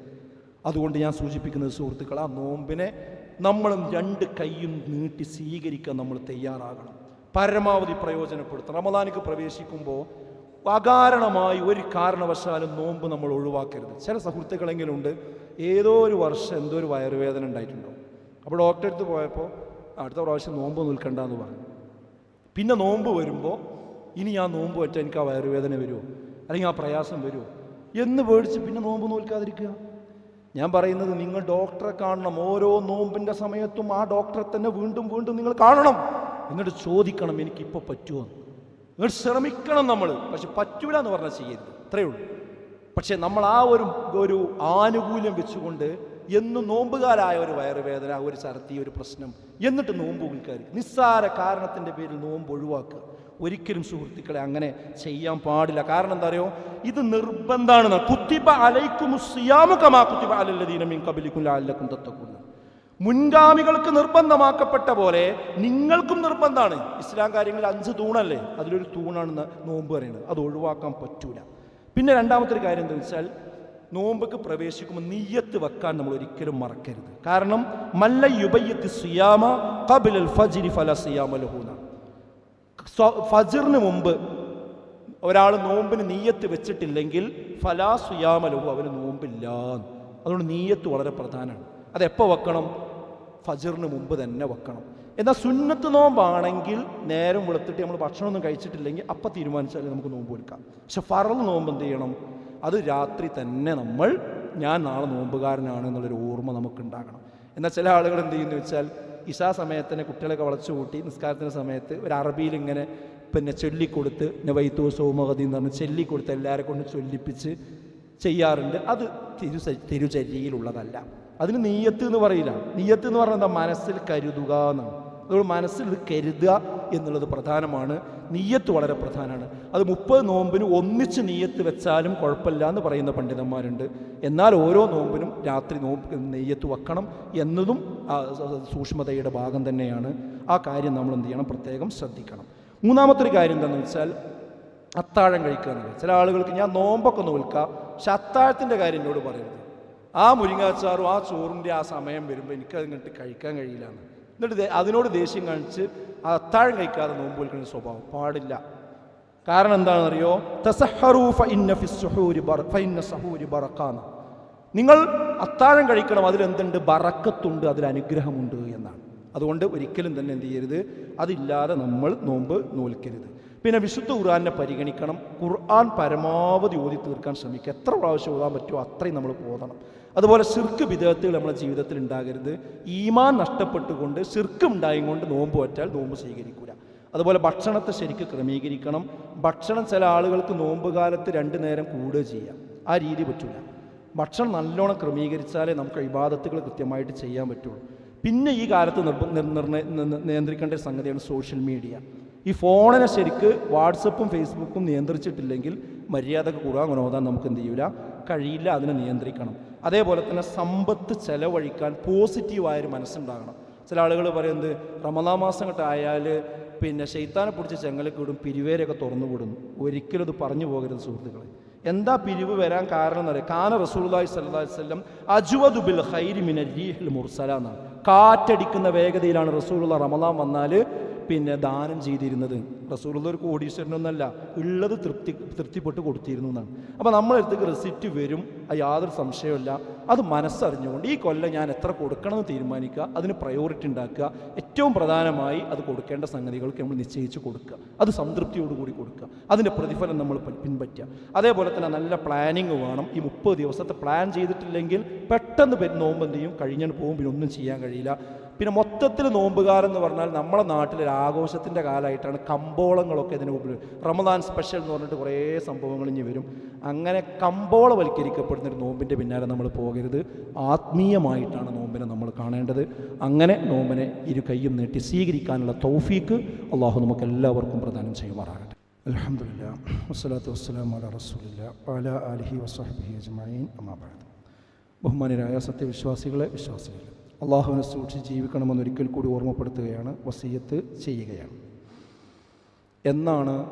അതുകൊണ്ട് ഞാൻ സൂചിപ്പിക്കുന്നത് സുഹൃത്തുക്കൾ ആ നോമ്പിനെ നമ്മളും രണ്ട് കൈയും നീട്ടി സ്വീകരിക്കാൻ നമ്മൾ തയ്യാറാകണം. പരമാവധി പ്രയോജനപ്പെടുത്തണം. റമദാനിക്ക് പ്രവേശിക്കുമ്പോൾ അകാരണമായി ഒരു കാരണവശാലും നോമ്പ് നമ്മൾ ഒഴിവാക്കരുത്. ചില സുഹൃത്തുക്കളെങ്കിലും ഉണ്ട് ഏതോ ഒരു വർഷം എന്തോ ഒരു വയറുവേദന ഉണ്ടായിട്ടുണ്ടോ അപ്പോൾ ഡോക്ടറെ അടുത്ത് പോയപ്പോൾ അടുത്ത പ്രാവശ്യം നോമ്പ് നിൽക്കണ്ട എന്ന് പറഞ്ഞു. പിന്നെ നോമ്പ് വരുമ്പോൾ ഇനി ആ നോമ്പ് വെച്ചാൽ എനിക്ക് ആ വയറുവേദന വരുമോ? അല്ലെങ്കിൽ ആ പ്രയാസം വരുമോ? എന്ന് പേടിച്ച് പിന്നെ നോമ്പ് നോൽക്കാതിരിക്കുക. ഞാൻ പറയുന്നത് നിങ്ങൾ ഡോക്ടറെ കാണണം. ഓരോ നോമ്പിന്റെ സമയത്തും ആ ഡോക്ടറെ തന്നെ വീണ്ടും വീണ്ടും നിങ്ങൾ കാണണം. എന്നിട്ട് ചോദിക്കണം എനിക്കിപ്പോൾ പറ്റുമോ. എന്നിട്ട് ശ്രമിക്കണം നമ്മൾ. പക്ഷെ പറ്റൂല എന്ന് പറഞ്ഞാൽ ചെയ്യരുത്. അത്രയേ ഉള്ളൂ. പക്ഷേ നമ്മൾ ആ ഒരു ഒരു ആനുകൂല്യം വെച്ചുകൊണ്ട് എന്നും നോമ്പുകാരായ ഒരു വയറുവേദന ഒരു ഛർദി ഒരു പ്രശ്നം എന്നിട്ട് നോമ്പ് നിസ്സാര കാരണത്തിന്റെ പേരിൽ നോമ്പ് ഒഴിവാക്കുക. ഒരിക്കലും സുഹൃത്തുക്കളെ അങ്ങനെ ചെയ്യാൻ പാടില്ല. കാരണം എന്താ അറിയോ? ഇത് നിർബന്ധമാണ് കുത്തിബ അലൈക്കും കുത്തിബ അലല്ലദീന മിൻ കബലിക്കും ലാലക്കും തത്തക്കുന്നു മുൻഗാമികൾക്ക് നിർബന്ധമാക്കപ്പെട്ട പോലെ നിങ്ങൾക്കും നിർബന്ധമാണ് ഇസ്ലാം കാര്യങ്ങളിൽ അഞ്ച് തൂണല്ലേ? അതിലൊരു തൂണാണ് നോമ്പ് പറയുന്നത്. അത് ഒഴിവാക്കാൻ പറ്റൂല. പിന്നെ രണ്ടാമത്തെ ഒരു കാര്യം എന്താ വെച്ചാൽ നോമ്പക്ക് പ്രവേശിക്കുമ്പോൾ നീയത്ത് വെക്കാൻ നമ്മൾ ഒരിക്കലും മറക്കരുത്. കാരണം മല്ല യുബയ്യത്ത് സിയാമ കബിലൽ ഫജിരി ഫല സിയാമ ലഹൂന. സ്വ- ഫജിറിന് മുമ്പ് ഒരാൾ നോമ്പിന് നീയത്ത് വെച്ചിട്ടില്ലെങ്കിൽ ഫലാ സുയാമലവും അവന് നോമ്പില്ല. അതുകൊണ്ട് നീയത്ത് വളരെ പ്രധാനമാണ് അതെപ്പോൾ വെക്കണം? ഫജറിന് മുമ്പ് തന്നെ വെക്കണം. എന്നാൽ സുന്നത്ത് നോമ്പാണെങ്കിൽ നേരം വെളുത്തിട്ട് നമ്മൾ ഭക്ഷണമൊന്നും കഴിച്ചിട്ടില്ലെങ്കിൽ അപ്പം തീരുമാനിച്ചാൽ നമുക്ക് നോമ്പ് എടുക്കാം പക്ഷെ ഫറൽ നോമ്പ് എന്ത് ചെയ്യണം? അത് രാത്രി തന്നെ നമ്മൾ ഞാൻ നാളെ നോമ്പുകാരനാണ് എന്നുള്ളൊരു ഓർമ്മ നമുക്ക് ഉണ്ടാകണം എന്നാൽ ചില ആളുകൾ എന്ത് ചെയ്യുന്നു വെച്ചാൽ ഇഷാ സമയത്തിന് കുട്ടികളൊക്കെ വളച്ചു കൂട്ടി നിസ്കാരത്തിന്റെ സമയത്ത് ഒരു അറബിയിൽ ഇങ്ങനെ പിന്നെ ചൊല്ലിക്കൊടുത്ത് നവൈത്തോ സോമഗതി എന്ന് പറഞ്ഞ് ചൊല്ലിക്കൊടുത്ത് എല്ലാവരെ കൊണ്ട് ചൊല്ലിപ്പിച്ച് ചെയ്യാറുണ്ട്. അത് തിരു തിരുചര്യയിലുള്ളതല്ല. അതിന് നീയത്ത് എന്ന് പറയില്ല. നീയത്ത് എന്ന് പറഞ്ഞാൽ എന്താ? മനസ്സിൽ കരുതുക എന്നാണ്. അതുകൊണ്ട് മനസ്സിൽ ഇത് കരുതുക എന്നുള്ളത് പ്രധാനമാണ്. നീയത്ത് വളരെ പ്രധാനമാണ് അത് മുപ്പത് നോമ്പിന് ഒന്നിച്ച് നീയത്ത് വെച്ചാലും കുഴപ്പമില്ല എന്ന് പറയുന്ന പണ്ഡിതന്മാരുണ്ട്. എന്നാൽ ഓരോ നോമ്പിനും രാത്രി നോമ്പ് നെയ്യത്ത് വെക്കണം എന്നതും സൂക്ഷ്മതയുടെ ഭാഗം തന്നെയാണ്. ആ കാര്യം നമ്മൾ എന്ത് ചെയ്യണം? പ്രത്യേകം ശ്രദ്ധിക്കണം. മൂന്നാമത്തെ ഒരു കാര്യം എന്താണെന്ന് വെച്ചാൽ അത്താഴം കഴിക്കുക എന്നുള്ളത് ചില ആളുകൾക്ക് ഞാൻ നോമ്പൊക്കെ നോൽക്കാം പക്ഷെ അത്താഴത്തിന്റെ കാര്യം എന്നോട് പറയരുത്. ആ മുരിങ്ങാച്ചാറും ആ ചോറിന്റെ ആ സമയം വരുമ്പോൾ എനിക്കത് ഇങ്ങോട്ട് കഴിക്കാൻ കഴിയില്ല എന്ന്. എന്നിട്ട് അതിനോട് ദേഷ്യം കാണിച്ച് ആ അത്താഴം കഴിക്കാതെ നോമ്പ് വിൽക്കുന്ന സ്വഭാവം പാടില്ല. കാരണം എന്താണെന്നറിയോ? നിങ്ങൾ അത്താഴം കഴിക്കണം അതിലെന്തുണ്ട് ബറക്കത്തുണ്ട് അതിൽ അനുഗ്രഹമുണ്ട് എന്നാണ്. അതുകൊണ്ട് ഒരിക്കലും തന്നെ എന്ത് ചെയ്യരുത്? അതില്ലാതെ നമ്മൾ നോമ്പ് നോൽക്കരുത്. പിന്നെ വിശുദ്ധ ഖുർആാനെ പരിഗണിക്കണം. ഖുർആൻ പരമാവധി ഓതി തീർക്കാൻ ശ്രമിക്കുക. എത്ര പ്രാവശ്യം ഓതാൻ പറ്റുമോ അത്രയും നമ്മൾ പോതണം അതുപോലെ സിർക്ക് വിധേയത്തുകൾ നമ്മുടെ ജീവിതത്തിൽ ഉണ്ടാകരുത് ഈമാൻ നഷ്ടപ്പെട്ടുകൊണ്ട് സിർക്ക് ഉണ്ടായും കൊണ്ട് നോമ്പ് പറ്റാൽ നോമ്പ് സ്വീകരിക്കൂല അതുപോലെ ഭക്ഷണത്തെ ശരിക്ക് ക്രമീകരിക്കണം ഭക്ഷണം ചില ആളുകൾക്ക് നോമ്പ് കാലത്ത് രണ്ട് നേരം കൂടുക ചെയ്യാം ആ രീതി പറ്റൂല ഭക്ഷണം നല്ലോണം ക്രമീകരിച്ചാലേ നമുക്ക് ഇബാദത്തുകൾ കൃത്യമായിട്ട് ചെയ്യാൻ പറ്റുള്ളൂ പിന്നെ ഈ കാലത്ത് നിയന്ത്രിക്കേണ്ട സംഗതിയാണ് സോഷ്യൽ മീഡിയ ഈ ഫോണിനെ ശരിക്ക് വാട്സപ്പും ഫേസ്ബുക്കും നിയന്ത്രിച്ചിട്ടില്ലെങ്കിൽ മര്യാദയ്ക്ക് കൂടാൻ ഓതാൻ നമുക്ക് എന്ത് ചെയ്യൂല കഴിയില്ല അതിനെ നിയന്ത്രിക്കണം അതേപോലെ തന്നെ സമ്പത്ത് ചെലവഴിക്കാൻ പോസിറ്റീവായൊരു മനസ്സുണ്ടാകണം. ചില ആളുകൾ പറയുന്നത് റമദാ മാസം കിട്ടായാൽ പിന്നെ ശൈത്താനെ പിടിച്ച് ചെങ്ങലൊക്കെ വിടും പിരിവേരൊക്കെ തുറന്നു വിടുന്നു ഒരിക്കലും ഇത് പറഞ്ഞു പോകരുത് സുഹൃത്തുക്കളെ. എന്താ പിരിവ് വരാൻ കാരണം എന്ന് എന്നറിയാം കാന അലൈഹി വസല്ലം അജ്വദു ബിൽ ഖൈരി മിനൽ മുർസല എന്നാണ്. കാറ്റടിക്കുന്ന വേഗതയിലാണ് റസൂലുള്ള റമദാൻ വന്നാൽ പിന്നെ ദാനം ചെയ്തിരുന്നത്. റസൂലുള്ള ഒരു കോടീശ്വരനൊന്നല്ല ഉള്ളത് തൃപ്തി തൃപ്തിപ്പെട്ട് കൊടുത്തിരുന്നു എന്നാണ്. അപ്പോൾ നമ്മളെടുത്തേക്ക് റെസിറ്റ് വരും അത് യാതൊരു സംശയമില്ല അത് മനസ്സറിഞ്ഞുകൊണ്ട് ഈ കൊല്ലം ഞാൻ എത്ര കൊടുക്കണമെന്ന് തീരുമാനിക്കുക അതിന് പ്രയോറിറ്റി ഉണ്ടാക്കുക ഏറ്റവും പ്രധാനമായി അത് കൊടുക്കേണ്ട സംഗതികൾക്ക് നമ്മൾ നിശ്ചയിച്ച് കൊടുക്കുക. അത് സംതൃപ്തിയോടുകൂടി കൊടുക്കുക. അതിന്റെ പ്രതിഫലം നമ്മൾ പിൻപറ്റുക. അതേപോലെ തന്നെ നല്ല പ്ലാനിങ് വേണം. ഈ മുപ്പത് ദിവസത്തെ പ്ലാൻ ചെയ്തിട്ടില്ലെങ്കിൽ പെട്ടെന്ന് നോമ്പ് എന്ത് ചെയ്യും? കഴിഞ്ഞാൽ പോകും പിന്നെ ഒന്നും ചെയ്യാൻ കഴിയില്ല. പിന്നെ മൊത്തത്തിൽ നോമ്പുകാരെന്ന് പറഞ്ഞാൽ നമ്മുടെ നാട്ടിൽ ഒരു ആഘോഷത്തിന്റെ കാലമായിട്ടാണ് കമ്പോളങ്ങളൊക്കെ ഇതിന് മുമ്പിൽ റമദാൻ സ്പെഷ്യൽ എന്ന് പറഞ്ഞിട്ട് കുറേ സംഭവങ്ങൾ ഇനി വരും. അങ്ങനെ കമ്പോളവൽക്കരിക്കപ്പെടുന്ന ഒരു നോമ്പിന്റെ പിന്നാലെ നമ്മൾ പോകരുത്. ആത്മീയമായിട്ടാണ് നോമ്പിനെ നമ്മൾ കാണേണ്ടത്. അങ്ങനെ നോമ്പിനെ ഇരു കൈയും നീട്ടി സ്വീകരിക്കാനുള്ള തൗഫീക്ക് അള്ളാഹു നമുക്ക് എല്ലാവർക്കും പ്രദാനം ചെയ്യുമാറാകട്ടെ. അലഹമില്ല വസ്സലാത്തു വസ്സലാം അല റസൂലില്ല. അല അലഹി വസ്ഹബി അജ്മീൻ അമ്മാബാദ് ബഹുമാനരായ സത്യവിശ്വാസികളെ വിശ്വാസികളെ. അള്ളാഹുവിനെ സൂക്ഷിച്ച് ജീവിക്കണമെന്ന് ഒരിക്കൽ കൂടി ഓർമ്മപ്പെടുത്തുകയാണ് വസീയത്ത് ചെയ്യുകയാണ്. എന്നാണ്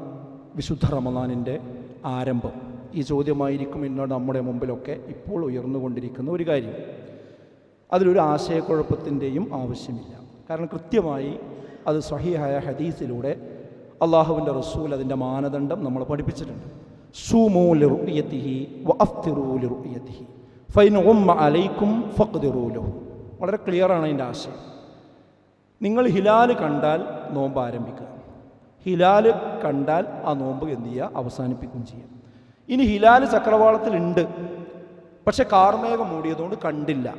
വിശുദ്ധ റമദാനിന്റെ ആരംഭം. ഈ ചോദ്യമായിരിക്കും ഇന്നോട് നമ്മുടെ മുമ്പിലൊക്കെ ഇപ്പോൾ ഉയർന്നുകൊണ്ടിരിക്കുന്ന ഒരു കാര്യം. അതിലൊരു ആശയക്കുഴപ്പത്തിന്റെയും ആവശ്യമില്ല. കാരണം കൃത്യമായി അത് സഹിയായ ഹദീസിലൂടെ അള്ളാഹുവിന്റെ റസൂൽ അതിന്റെ മാനദണ്ഡം നമ്മൾ പഠിപ്പിച്ചിട്ടുണ്ട്. സൂമൂ ലിറുയത്തിഹി വ അഫ്തിറൂ ലിറുയത്തിഹി ഫൈൻ ഉമ്മ അലൈക്കും ഫഖ്ദിറൂ ലഹു. വളരെ ക്ലിയറാണ് അതിന്റെ ആശയം. നിങ്ങൾ ഹിലാൽ കണ്ടാൽ നോമ്പ് ആരംഭിക്കുക. ഹിലാൽ കണ്ടാൽ ആ നോമ്പ് എന്ത് ചെയ്യുക? അവസാനിപ്പിക്കുകയും ചെയ്യുക. ഇനി ഹിലാൽ ചക്രവാളത്തിലുണ്ട് പക്ഷെ കാർമേഘം മൂടിയതുകൊണ്ട് കണ്ടില്ല.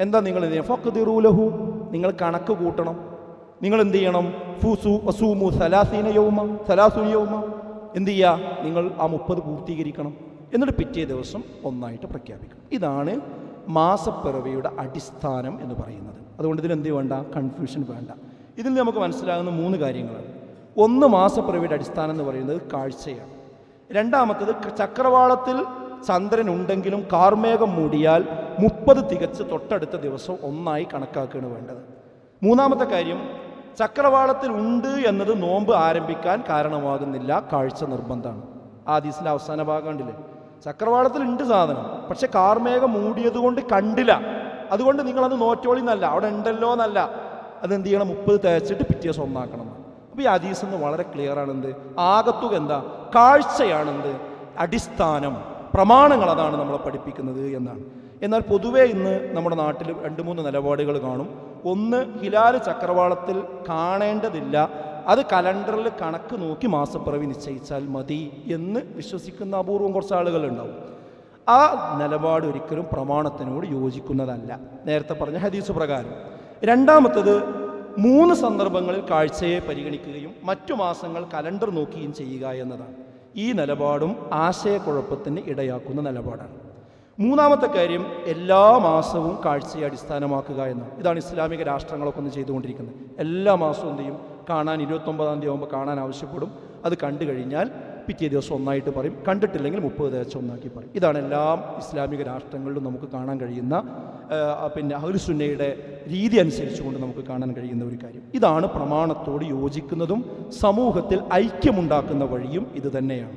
എന്താ നിങ്ങൾ എന്ത് തിറൂലഹു നിങ്ങൾ കണക്ക് കൂട്ടണം. നിങ്ങൾ എന്ത് ചെയ്യണം? ഫൂസു വസൂമു സലാസീന യൗമ സലാസു യൗമ. എന്ത് ചെയ്യുക? നിങ്ങൾ ആ മുപ്പത് പൂർത്തീകരിക്കണം. എന്നിട്ട് പിറ്റേ ദിവസം ഒന്നായിട്ട് പ്രഖ്യാപിക്കണം. ഇതാണ് മാസപ്പിറവിയുടെ അടിസ്ഥാനം എന്ന് പറയുന്നത്. അതുകൊണ്ട് ഇതിൽ എന്ത് വേണ്ട? കൺഫ്യൂഷൻ വേണ്ട. ഇതിൽ നമുക്ക് മനസ്സിലാകുന്ന മൂന്ന് കാര്യങ്ങളാണ്. ഒന്ന് മാസപ്പിറവിയുടെ അടിസ്ഥാനം എന്ന് പറയുന്നത് കാഴ്ചയാണ്. രണ്ടാമത്തത് ചക്രവാളത്തിൽ ചന്ദ്രൻ ഉണ്ടെങ്കിലും കാർമേഘം മൂടിയാൽ മുപ്പത് തികച്ച് തൊട്ടടുത്ത ദിവസം ഒന്നായി കണക്കാക്കുകയാണ് വേണ്ടത്. മൂന്നാമത്തെ കാര്യം ചക്രവാളത്തിൽ ഉണ്ട് എന്നത് നോമ്പ് ആരംഭിക്കാൻ കാരണമാകുന്നില്ല കാഴ്ച നിർബന്ധമാണ്. ആദീസിന്റെ അവസാന ഭാഗം കണ്ടില്ലേ? ചക്രവാളത്തിൽ ഉണ്ട് സാധനം. പക്ഷെ കാർമേഘം മൂടിയത് കൊണ്ട് കണ്ടില്ല. അതുകൊണ്ട് നിങ്ങളത് നോറ്റോളി എന്നല്ല അവിടെ ഉണ്ടല്ലോ എന്നല്ല. അതെന്ത് ചെയ്യണം? മുപ്പത് തേച്ചിട്ട് പിറ്റേ ദിവസം ഒന്നാക്കണം. അപ്പോൾ ഈ ഹദീസ് എന്ന് വളരെ ക്ലിയർ ആണെന്ത്? ആകത്തുക എന്താ? കാഴ്ചയാണെന്ത്? അടിസ്ഥാനം പ്രമാണങ്ങൾ അതാണ് നമ്മളെ പഠിപ്പിക്കുന്നത് എന്നാണ്. എന്നാൽ പൊതുവേ ഇന്ന് നമ്മുടെ നാട്ടിൽ രണ്ട് മൂന്ന് നിലപാടുകൾ കാണും. ഒന്ന് ഹിലാൽ ചക്രവാളത്തിൽ കാണേണ്ടതില്ല അത് കലണ്ടറിൽ കണക്ക് നോക്കി മാസപ്പിറവി നിശ്ചയിച്ചാൽ മതി എന്ന് വിശ്വസിക്കുന്ന അപൂർവം കുറച്ച് ആളുകളുണ്ടാവും. ആ നിലപാട് ഒരിക്കലും പ്രമാണത്തിനോട് യോജിക്കുന്നതല്ല. നേരത്തെ പറഞ്ഞ ഹദീസ് പ്രകാരം. രണ്ടാമത്തത് മൂന്ന് സന്ദർഭങ്ങളിൽ കാഴ്ചയെ പരിഗണിക്കുകയും മറ്റു മാസങ്ങൾ കലണ്ടർ നോക്കുകയും ചെയ്യുക എന്നതാണ്. ഈ നിലപാടും ആശയക്കുഴപ്പത്തിന് ഇടയാക്കുന്ന നിലപാടാണ്. മൂന്നാമത്തെ കാര്യം എല്ലാ മാസവും കാഴ്ചയെ അടിസ്ഥാനമാക്കുക എന്നാണ്. ഇതാണ് ഇസ്ലാമിക രാഷ്ട്രങ്ങളൊക്കെ ഒന്ന് ചെയ്തുകൊണ്ടിരിക്കുന്നത്. എല്ലാ മാസവും എന്ത് ചെയ്യും? കാണാൻ ഇരുപത്തൊമ്പതാം തീയതി ആകുമ്പോൾ കാണാൻ ആവശ്യപ്പെടും. അത് കണ്ടു കഴിഞ്ഞാൽ പിറ്റേ ദിവസം ഒന്നായിട്ട് പറയും. കണ്ടിട്ടില്ലെങ്കിൽ മുപ്പത് ദിവസം ഒന്നാക്കി പറയും. ഇതാണ് എല്ലാ ഇസ്ലാമിക രാഷ്ട്രങ്ങളിലും നമുക്ക് കാണാൻ കഴിയുന്ന പിന്നെ അഹുൽസുന്നയുടെ രീതി അനുസരിച്ചുകൊണ്ട് നമുക്ക് കാണാൻ കഴിയുന്ന ഒരു കാര്യം. ഇതാണ് പ്രമാണത്തോട് യോജിക്കുന്നതും സമൂഹത്തിൽ ഐക്യമുണ്ടാക്കുന്ന വഴിയും ഇത് തന്നെയാണ്.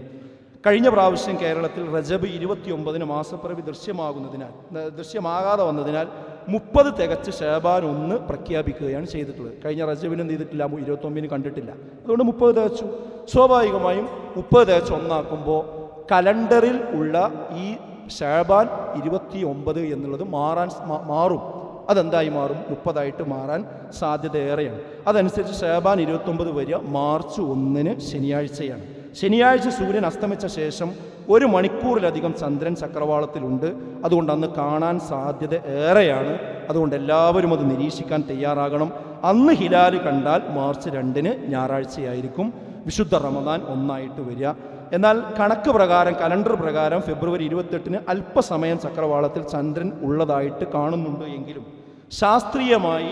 കഴിഞ്ഞ പ്രാവശ്യം കേരളത്തിൽ റജബ് ഇരുപത്തിയൊമ്പതിന് മാസപ്പിറവി ദൃശ്യമാകുന്നതിനാൽ ദൃശ്യമാകാതെ വന്നതിനാൽ മുപ്പത് തികച്ച് ഷേബാൻ ഒന്ന് പ്രഖ്യാപിക്കുകയാണ് ചെയ്തിട്ടുള്ളത്. കഴിഞ്ഞ റജബിന് ചെയ്തിട്ടില്ല ഇരുപത്തൊമ്പതിന് കണ്ടിട്ടില്ല. അതുകൊണ്ട് മുപ്പത് തികച്ചു. സ്വാഭാവികമായും മുപ്പത് തികച്ച് ഒന്നാക്കുമ്പോൾ കലണ്ടറിൽ ഉള്ള ഈ ഷാബാൻ ഇരുപത്തി ഒമ്പത് എന്നുള്ളത് മാറാൻ മാറും. അതെന്തായി മാറും? മുപ്പതായിട്ട് മാറാൻ സാധ്യത ഏറെയാണ് അതനുസരിച്ച് ഷാബാൻ ഇരുപത്തൊമ്പത് വരിക മാർച്ച് ഒന്നിന് ശനിയാഴ്ചയാണ്. ശനിയാഴ്ച സൂര്യൻ അസ്തമിച്ച ശേഷം ഒരു മണിക്കൂറിലധികം ചന്ദ്രൻ ചക്രവാളത്തിലുണ്ട്. അതുകൊണ്ട് അന്ന് കാണാൻ സാധ്യത ഏറെയാണ്. അതുകൊണ്ട് എല്ലാവരും അത് നിരീക്ഷിക്കാൻ തയ്യാറാകണം. അന്ന് ഹിലാൽ കണ്ടാൽ മാർച്ച് രണ്ടിന് ഞായറാഴ്ചയായിരിക്കും. വിശുദ്ധ റമദാൻ ഒന്നായിട്ട് വരിക. എന്നാൽ കണക്ക് പ്രകാരം കലണ്ടർ പ്രകാരം ഫെബ്രുവരി ഇരുപത്തെട്ടിന് അല്പസമയം ചക്രവാളത്തിൽ ചന്ദ്രൻ ഉള്ളതായിട്ട് കാണുന്നുണ്ട് എങ്കിലും ശാസ്ത്രീയമായി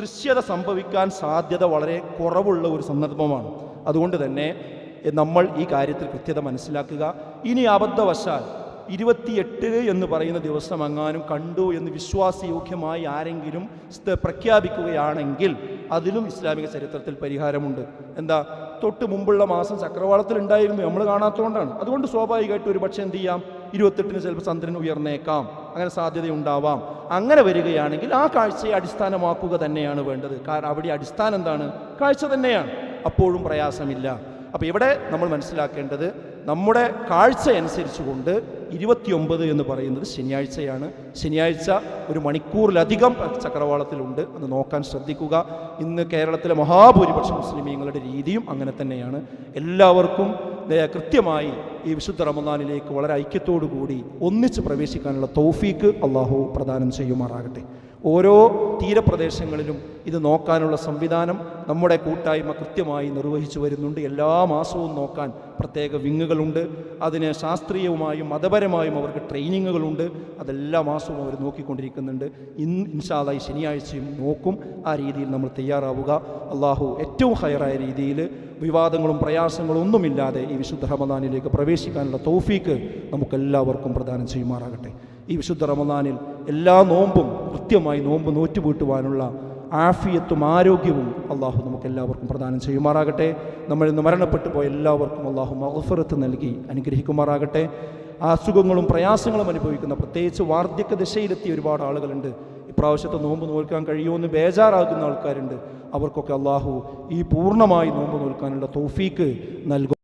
ദൃശ്യത സംഭവിക്കാൻ സാധ്യത വളരെ കുറവുള്ള ഒരു സന്ദർഭമാണ്. അതുകൊണ്ട് തന്നെ നമ്മൾ ഈ കാര്യത്തിൽ കൃത്യത മനസ്സിലാക്കുക. ഇനി അബദ്ധവശാൽ ഇരുപത്തിയെട്ട് എന്ന് പറയുന്ന ദിവസം അങ്ങാനും കണ്ടു എന്ന് വിശ്വാസയോഗ്യമായി ആരെങ്കിലും പ്രഖ്യാപിക്കുകയാണെങ്കിൽ അതിലും ഇസ്ലാമിക ചരിത്രത്തിൽ പരിഹാരമുണ്ട്. എന്താ? തൊട്ട് മുമ്പുള്ള മാസം ചക്രവാളത്തിൽ ഉണ്ടായിരുന്നു. നമ്മൾ കാണാത്തതുകൊണ്ടാണ്. അതുകൊണ്ട് സ്വാഭാവികമായിട്ട് ഒരു പക്ഷേ എന്ത് ചെയ്യാം? ഇരുപത്തെട്ടിന് ചിലപ്പോൾ ചന്ദ്രൻ ഉയർന്നേക്കാം. അങ്ങനെ സാധ്യതയുണ്ടാവാം. അങ്ങനെ വരികയാണെങ്കിൽ ആ കാഴ്ചയെ അടിസ്ഥാനമാക്കുക തന്നെയാണ് വേണ്ടത്. കാരണം അവിടെ അടിസ്ഥാനം എന്താണ്? കാഴ്ച തന്നെയാണ്. അപ്പോഴും പ്രയാസമില്ല. അപ്പോൾ ഇവിടെ നമ്മൾ മനസ്സിലാക്കേണ്ടത് നമ്മുടെ കാഴ്ച അനുസരിച്ചുകൊണ്ട് ഇരുപത്തിയൊമ്പത് എന്ന് പറയുന്നത് ശനിയാഴ്ചയാണ്. ശനിയാഴ്ച ഒരു മണിക്കൂറിലധികം ചക്രവാളത്തിലുണ്ട്. അത് നോക്കാൻ ശ്രദ്ധിക്കുക. ഇന്ന് കേരളത്തിലെ മഹാഭൂരിപക്ഷം മുസ്ലിമീങ്ങളുടെ രീതിയും അങ്ങനെ തന്നെയാണ്. എല്ലാവർക്കും കൃത്യമായി ഈ വിശുദ്ധ റമദാനിലേക്ക് വളരെ ഐക്യത്തോടു കൂടി ഒന്നിച്ച് പ്രവേശിക്കാനുള്ള തൗഫീക്ക് അള്ളാഹു പ്രദാനം ചെയ്യുമാറാകട്ടെ. ഓരോ തീരപ്രദേശങ്ങളിലും ഇത് നോക്കാനുള്ള സംവിധാനം നമ്മുടെ കൂട്ടായ്മ കൃത്യമായി നിർവഹിച്ചു വരുന്നുണ്ട്. എല്ലാ മാസവും നോക്കാൻ പ്രത്യേക വിങ്ങുകളുണ്ട്. അതിന് ശാസ്ത്രീയവുമായും മതപരമായും അവർക്ക് ട്രെയിനിങ്ങുകളുണ്ട്. അതെല്ലാ മാസവും അവർ നോക്കിക്കൊണ്ടിരിക്കുന്നുണ്ട്. ഇന്ന് ഇൻഷാദായി ശനിയാഴ്ചയും നോക്കും. ആ രീതിയിൽ നമ്മൾ തയ്യാറാവുക. അള്ളാഹു ഏറ്റവും ഹയറായ രീതിയിൽ വിവാദങ്ങളും പ്രയാസങ്ങളും ഒന്നുമില്ലാതെ ഈ വിശുദ്ധ റമദാനിലേക്ക് പ്രവേശിക്കാനുള്ള തൗഫീക്ക് നമുക്കെല്ലാവർക്കും പ്രദാനം ചെയ്യുമാറാകട്ടെ. ഈ വിശുദ്ധ റമദാനിൽ എല്ലാ നോമ്പും കൃത്യമായി നോമ്പ് നോറ്റുപൂട്ടുവാനുള്ള ആഫിയത്തും ആരോഗ്യവും അള്ളാഹു നമുക്ക് എല്ലാവർക്കും പ്രദാനം ചെയ്യുമാറാകട്ടെ. നമ്മൾ ഇന്ന് മരണപ്പെട്ടു പോയ എല്ലാവർക്കും അള്ളാഹു മഹഫറത്ത് നൽകി അനുഗ്രഹിക്കുമാറാകട്ടെ. അസുഖങ്ങളും പ്രയാസങ്ങളും അനുഭവിക്കുന്ന പ്രത്യേകിച്ച് വാർദ്ധക്യ ദിശയിലെത്തിയ ഒരുപാട് ആളുകളുണ്ട്. ഇപ്രാവശ്യത്തെ നോമ്പ് നോൽക്കാൻ കഴിയുമെന്ന് ബേജാറാകുന്ന ആൾക്കാരുണ്ട്. അവർക്കൊക്കെ അള്ളാഹു ഈ പൂർണമായി നോമ്പ് നോൽക്കാനുള്ള തോഫീക്ക് നൽകും.